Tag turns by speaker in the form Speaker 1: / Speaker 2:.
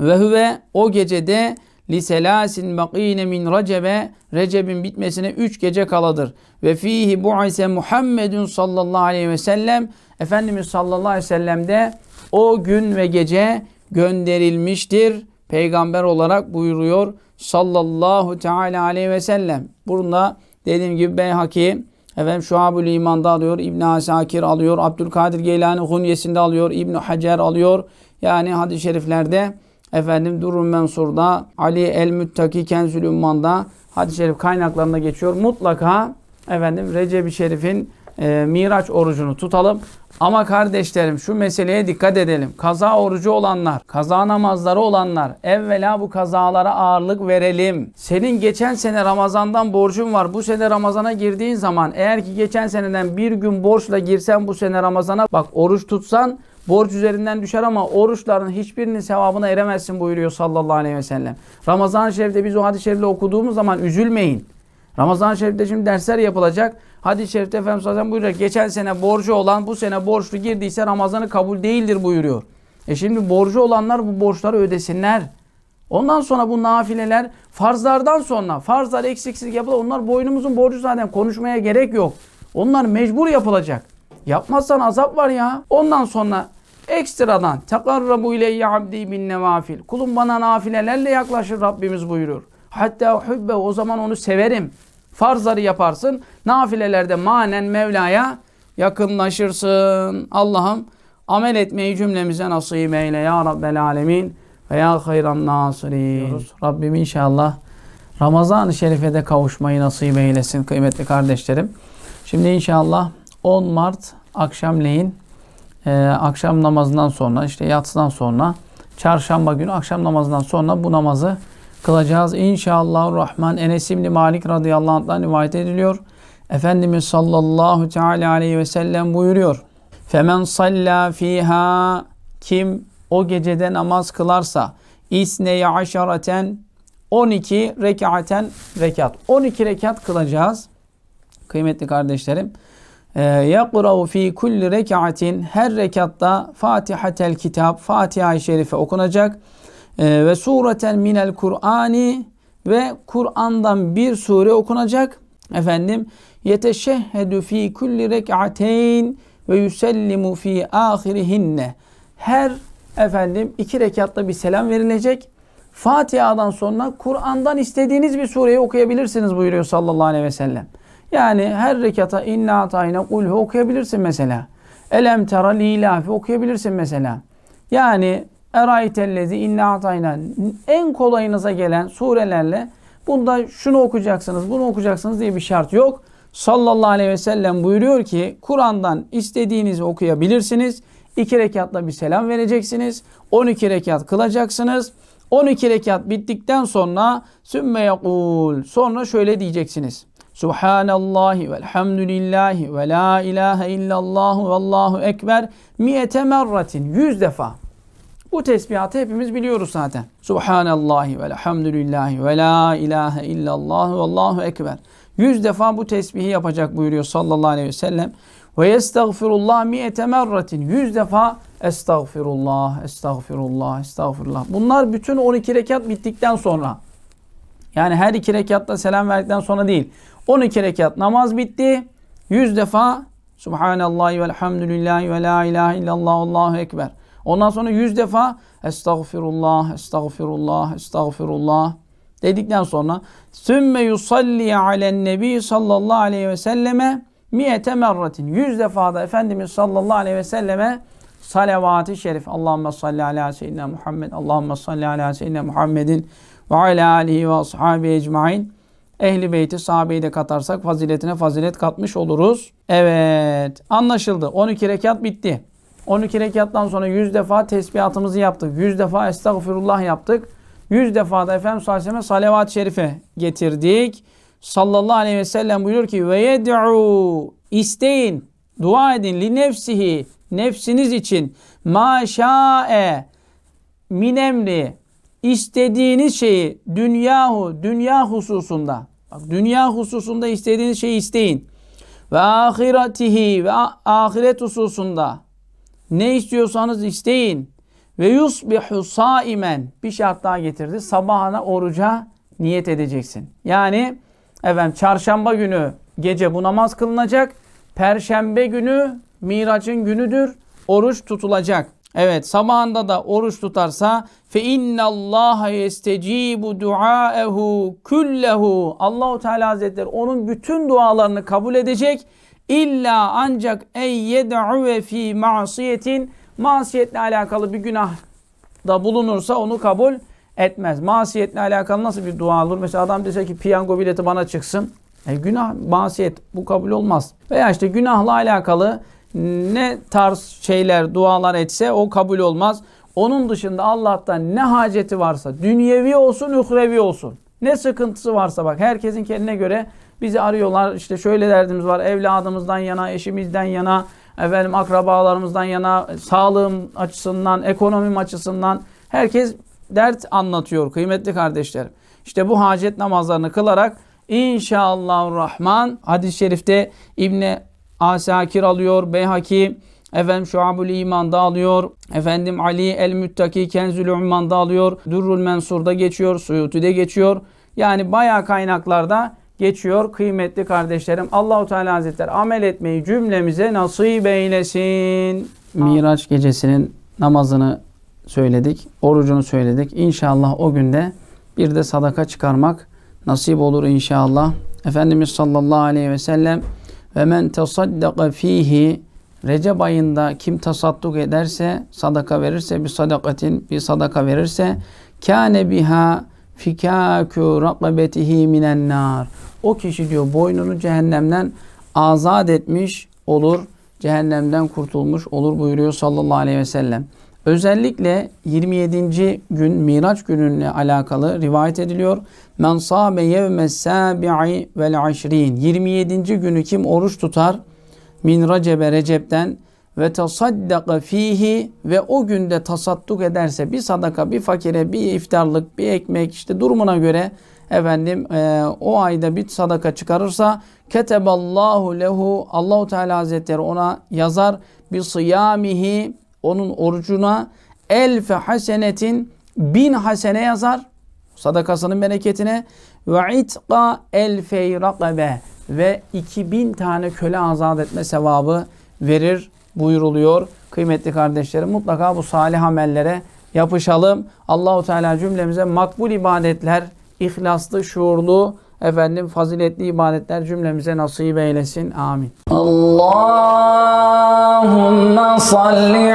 Speaker 1: Ve huve o gecede li selasin bakine min recebe Recep'in bitmesine 3 gece kaladır. Ve fihi bu'ise Muhammedun sallallahu aleyhi ve sellem Efendimiz sallallahu aleyhi ve sellem de o gün ve gece gönderilmiştir. Peygamber olarak buyuruyor sallallahu teala aleyhi ve sellem. Burada dediğim gibi Beyhaki efendim Şuab-ül İman'da alıyor, İbn Asakir alıyor, Abdülkadir Geylani Hunyesinde alıyor, İbn Hacer alıyor. Yani hadis-i şeriflerde efendim Durun Mensur'da, Ali el-Müttaki Kenzül Ümman'da hadis-i şerif kaynaklarında geçiyor. Mutlaka efendim Recep-i Şerif'in e, Miraç orucunu tutalım. Ama kardeşlerim şu meseleye dikkat edelim. Kaza orucu olanlar, kaza namazları olanlar evvela bu kazalara ağırlık verelim. Senin geçen sene Ramazan'dan borcun var. Bu sene Ramazan'a girdiğin zaman eğer ki geçen seneden bir gün borçla girsen bu sene Ramazan'a bak oruç tutsan borç üzerinden düşer ama oruçların hiçbirinin sevabına eremezsin buyuruyor sallallahu aleyhi ve sellem. Ramazan-ı Şerif'te biz o hadis-i şerifle okuduğumuz zaman üzülmeyin. Ramazan-ı Şerif'te şimdi dersler yapılacak. Hadis-i Şerif'te Efendimiz Aleyhisselam buyuruyor. Geçen sene borcu olan bu sene borçlu girdiyse Ramazan'ı kabul değildir buyuruyor. E şimdi borcu olanlar bu borçları ödesinler. Ondan sonra bu nafileler farzlardan sonra farzlar eksiksiz yapılır. Onlar boynumuzun borcu zaten konuşmaya gerek yok. Onlar mecbur yapılacak. Yapmazsan azap var ya. Ondan sonra ekstradan tekarrabu ileyye abdi bin nevafil. Kulum bana nafilelerle yaklaşır Rabbimiz buyuruyor. Hatta hubbe o zaman onu severim. Farzları yaparsın. Nafilelerde manen Mevla'ya yakınlaşırsın. Allah'ım amel etmeyi cümlemize nasip eyle ya Rabbel alemin ve ya hayran nasirin. Rabbim inşallah Ramazan-ı Şerif'e de kavuşmayı nasip eylesin kıymetli kardeşlerim. Şimdi inşallah 10 Mart akşamleyin e, akşam namazından sonra işte yatsıdan sonra çarşamba günü akşam namazından sonra bu namazı kılacağız. İnşallah Rahman Enes İbni Malik radıyallahu anh'tan rivayet ediliyor. Efendimiz sallallahu teala aleyhi ve sellem buyuruyor. Femen salla fiha kim o gecede namaz kılarsa isneye aşareten 12 rekaten rekat. 12 rekat kılacağız. Kıymetli kardeşlerim. Yakravu fi kulli rekatin her rekatta Fatihatel kitap Fatiha-i Şerife okunacak. Ee, ve sureten minel Kur'ani ve Kur'an'dan bir sure okunacak. Efendim yeteşehhedü fi kulli rek'ateyn ve yusellimu fi ahirihinne. Her efendim iki rekatta bir selam verilecek. Fatiha'dan sonra Kur'an'dan istediğiniz bir sureyi okuyabilirsiniz buyuruyor sallallahu aleyhi ve sellem. Yani her rekata inna atayna kulhu okuyabilirsin mesela. Elem tera lilafi okuyabilirsin mesela. Yani Eraytellezi inna atayna en kolayınıza gelen surelerle bunda şunu okuyacaksınız, bunu okuyacaksınız diye bir şart yok. Sallallahu aleyhi ve sellem buyuruyor ki Kur'an'dan istediğinizi okuyabilirsiniz. İki rekatla bir selam vereceksiniz. 12 rekat kılacaksınız. 12 rekat bittikten sonra sümme yakul. Sonra şöyle diyeceksiniz. Subhanallahi velhamdülillahi ve la ilahe illallah ve allahu ekber miyete merratin. Yüz defa. Bu tesbihatı hepimiz biliyoruz zaten. Subhanallahi ve elhamdülillahi ve la ilahe illallah ve allahu ekber. Yüz defa bu tesbihi yapacak buyuruyor sallallahu aleyhi ve sellem. Ve yestağfirullah mi'ete merratin. Yüz defa estağfirullah, estağfirullah, estağfirullah. Bunlar bütün 12 rekat bittikten sonra. Yani her iki rekatta selam verdikten sonra değil. 12 rekat namaz bitti. Yüz defa Subhanallahi ve elhamdülillahi ve la ilahe illallah, allahu ekber. Ondan sonra yüz defa estağfirullah, estağfirullah, estağfirullah dedikten sonra sümme yusalli alen nebi sallallahu aleyhi ve selleme miyete merratin. Yüz defa da Efendimiz sallallahu aleyhi ve selleme salavat-ı şerif. Allahümme salli ala seyyidina Muhammed. Allahümme salli ala seyyidina Muhammedin ve ala alihi ve ashabi ecmain. Ehli beyti sahabeyi de katarsak faziletine fazilet katmış oluruz. Evet anlaşıldı. 12 rekat bitti. 12 rekattan sonra 100 defa tesbihatımızı yaptık. 100 defa estağfirullah yaptık. 100 defa da Efendimiz sallallahu salavat-ı şerife getirdik. Sallallahu aleyhi ve sellem buyuruyor ki ve yed'u isteyin, dua edin li nefsihi nefsiniz için ma şa'e min emri istediğiniz şeyi dünyahu dünya hususunda bak dünya hususunda istediğiniz şeyi isteyin ve ahiretihi ve ahiret hususunda ne istiyorsanız isteyin. Ve yusbihu saimen. Bir şart daha getirdi. Sabahına oruca niyet edeceksin. Yani efendim çarşamba günü gece bu namaz kılınacak. Perşembe günü Miraç'ın günüdür. Oruç tutulacak. Evet sabahında da oruç tutarsa fe innallaha yestecibu duaehu kullehu. Allahu Teala Hazretleri onun bütün dualarını kabul edecek. İlla ancak ey yed'u ve fi masiyetin masiyetle alakalı bir günah da bulunursa onu kabul etmez. Masiyetle alakalı nasıl bir dua olur? Mesela adam dese ki piyango bileti bana çıksın. E günah, masiyet bu kabul olmaz. Veya işte günahla alakalı ne tarz şeyler, dualar etse o kabul olmaz. Onun dışında Allah'tan ne haceti varsa, dünyevi olsun, uhrevi olsun. Ne sıkıntısı varsa bak herkesin kendine göre bizi arıyorlar. İşte şöyle derdimiz var. Evladımızdan yana, eşimizden yana, efendim akrabalarımızdan yana, sağlığım açısından, ekonomim açısından herkes dert anlatıyor kıymetli kardeşlerim. İşte bu hacet namazlarını kılarak inşallah Rahman hadis-i şerifte İbni Asakir alıyor, Beyhaki efendim Şuabul İman'da alıyor. Efendim Ali El Müttaki Kenzül Umman'da alıyor. Durrul Mensur'da geçiyor, Suyuti'de geçiyor. Yani bayağı kaynaklarda geçiyor kıymetli kardeşlerim. Allahu Teala Hazretleri amel etmeyi cümlemize nasip eylesin. Miraç gecesinin namazını söyledik, orucunu söyledik. İnşallah o günde bir de sadaka çıkarmak nasip olur inşallah. Efendimiz sallallahu aleyhi ve sellem ve men tasaddaka fihi Recep ayında kim tasadduk ederse, sadaka verirse bir sadakatin bir sadaka verirse kâne biha fikâkû rakabetihi minen nar. O kişi diyor boynunu cehennemden azat etmiş olur. Cehennemden kurtulmuş olur buyuruyor sallallahu aleyhi ve sellem. Özellikle 27. gün Miraç gününe alakalı rivayet ediliyor. Men sâbe yevmes sâbi'i vel aşrin. 27. günü kim oruç tutar? Min Recebe Recep'ten ve tasaddaka fihi ve o günde tasadduk ederse bir sadaka, bir fakire, bir iftarlık, bir ekmek işte durumuna göre efendim e, o ayda bir sadaka çıkarırsa keteballahu lehu Allahu Teala Hazretleri ona yazar bir sıyamihi onun orucuna elfe hasenetin bin hasene yazar sadakasının bereketine ve itqa elfey rakabe ve 2000 tane köle azat etme sevabı verir buyuruluyor. Kıymetli kardeşlerim mutlaka bu salih amellere yapışalım. Allahu Teala cümlemize makbul ibadetler, ihlaslı, şuurlu, efendim faziletli ibadetler cümlemize nasip eylesin. Amin.
Speaker 2: Allahümme salli